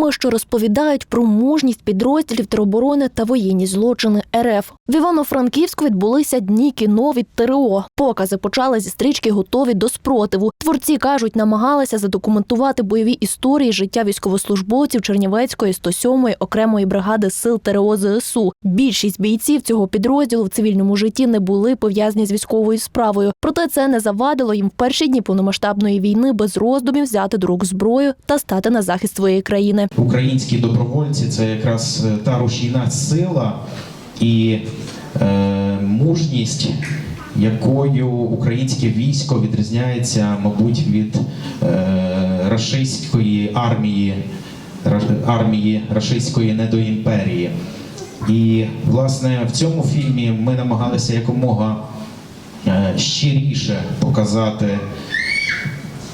фільми, що розповідають про мужність підрозділів тероборони та воєнні злочини РФ. В Івано-Франківську відбулися дні кіно від ТРО. Покази почали зі стрічки готові до спротиву. Творці кажуть, намагалися задокументувати бойові історії життя військовослужбовців Чернівецької 107-ї окремої бригади сил ТРО ЗСУ. Більшість бійців цього підрозділу в цивільному житті не були пов'язані з військовою справою. Проте це не завадило їм в перші дні повномасштабної війни без роздумів взяти до рук зброю та стати на захист своєї країни. Українські добровольці це якраз е, та рушійна сила і е, мужність, якою українське військо відрізняється, мабуть, від е, рашистської армії, армії рашистської недоімперії. І власне в цьому фільмі ми намагалися якомога е, щиріше показати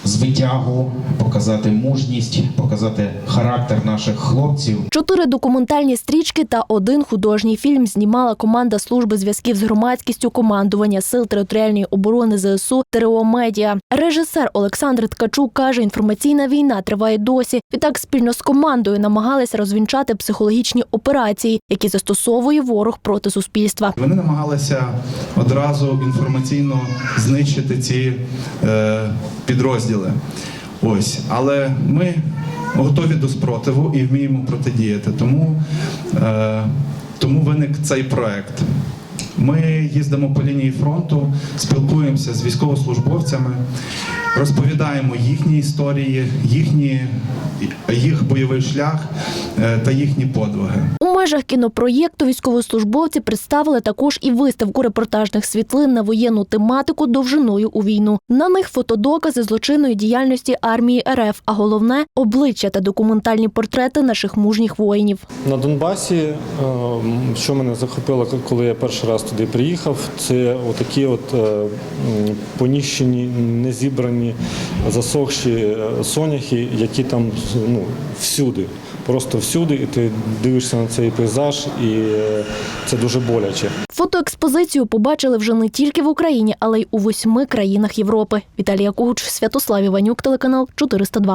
звитягу, показати мужність, показати характер наших хлопців. Чотири документальні стрічки та один художній фільм знімала команда служби зв'язків з громадськістю командування сил територіальної оборони ЗСУ ТРО Медіа. Режисер Олександр Ткачук каже, інформаційна війна триває досі. Відтак спільно з командою намагалися розвінчати психологічні операції, які застосовує ворог проти суспільства. Вони намагалися одразу інформаційно знищити ці е, підрозділи. Ось, але ми готові до спротиву і вміємо протидіяти. Тому, е, тому виник цей проект. Ми їздимо по лінії фронту, спілкуємося з військовослужбовцями, розповідаємо їхні історії, їхні, їх бойовий шлях е, та їхні подвиги. У межах кінопроєкту військовослужбовці представили також і виставку репортажних світлин на воєнну тематику довжиною у війну. На них фотодокази злочинної діяльності армії РФ, а головне обличчя та документальні портрети наших мужніх воїнів. На Донбасі, е, що мене захопило, коли я перший раз туди приїхав, це отакі от е, поніщені, незібрані, засохші е, соняхи, які там ну, всюди, просто всюди, і ти дивишся на цей пейзаж, і е, це дуже боляче. Фотоекспозицію побачили вже не тільки в Україні, але й у восьми країнах Європи. Віталія Кугуч, Святослав Іванюк, телеканал 402.